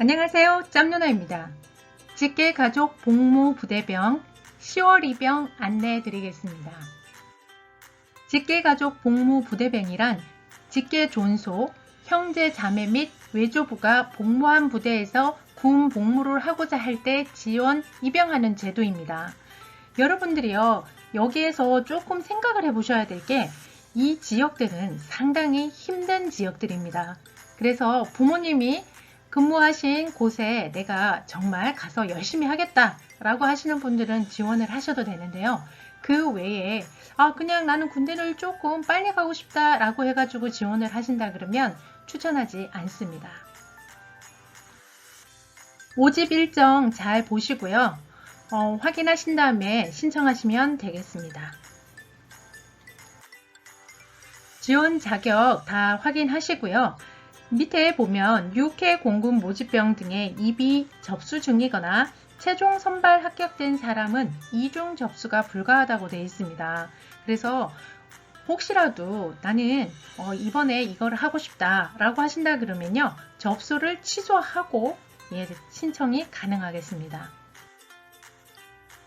안녕하세요. 짬누나입니다. 직계 가족 복무 부대병 10월 입영 안내해 드리겠습니다. 직계 가족 복무 부대병이란 직계 존소, 형제 자매 및 외조부가 복무한 부대에서 군 복무를 하고자 할 때 지원 입영하는 제도입니다. 여러분들이요, 여기에서 조금 생각을 해 보셔야 될 게 이 지역들은 상당히 힘든 지역들입니다. 그래서 부모님이 근무하신 곳에 내가 정말 가서 열심히 하겠다 라고 하시는 분들은 지원을 하셔도 되는데요. 그 외에 아 그냥 나는 군대를 조금 빨리 가고 싶다 라고 해가지고 지원을 하신다 그러면 추천하지 않습니다. 모집 일정 잘 보시고요. 어, 확인하신 다음에 신청하시면 되겠습니다. 지원 자격 다 확인하시고요. 밑에 보면 6회 공군 모집병 등의 입이 접수 중이거나 최종 선발 합격된 사람은 이중 접수가 불가하다고 되어 있습니다. 그래서 혹시라도 나는 어, 이번에 이걸 하고 싶다 라고 하신다 그러면요 접수를 취소하고 예, 신청이 가능하겠습니다.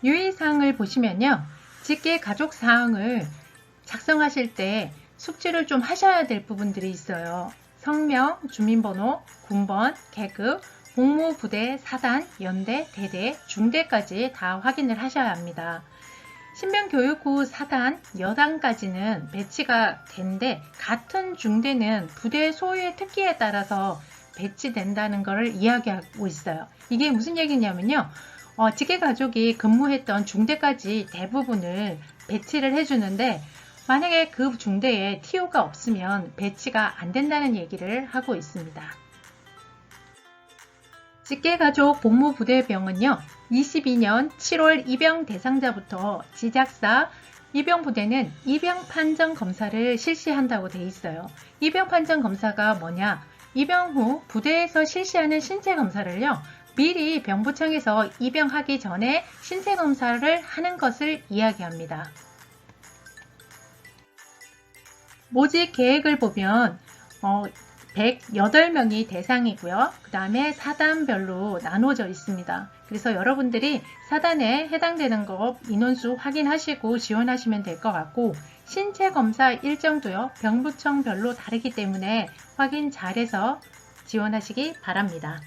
유의사항을 보시면요 직계 가족 사항을 작성하실 때 숙지를 좀 하셔야 될 부분들이 있어요. 성명, 주민번호, 군번, 계급, 복무 부대, 사단, 연대, 대대, 중대까지 다 확인을 하셔야 합니다. 신병교육부 사단, 여단까지는 배치가 된데 같은 중대는 부대 소유의 특기에 따라서 배치된다는 것을 이야기하고 있어요. 이게 무슨 얘기냐면요. 어, 직계 가족이 근무했던 중대까지 대부분을 배치를 해주는데 만약에 그 중대에 TO가 없으면 배치가 안 된다는 얘기를 하고 있습니다. 직계가족 복무부대병은요, 22년 7월 입영 대상자부터 지작사 입영부대는 입영 판정 검사를 실시한다고 돼 있어요. 입영 판정 검사가 뭐냐? 입영 후 부대에서 실시하는 신체 검사를요, 미리 병부청에서 입영하기 전에 신체 검사를 하는 것을 이야기합니다. 모집 계획을 보면 어, 108명이 대상이고요. 그 다음에 사단별로 나눠져 있습니다. 그래서 여러분들이 사단에 해당되는 거 인원수 확인하시고 지원하시면 될 것 같고 신체 검사 일정도요. 병부청별로 다르기 때문에 확인 잘해서 지원하시기 바랍니다.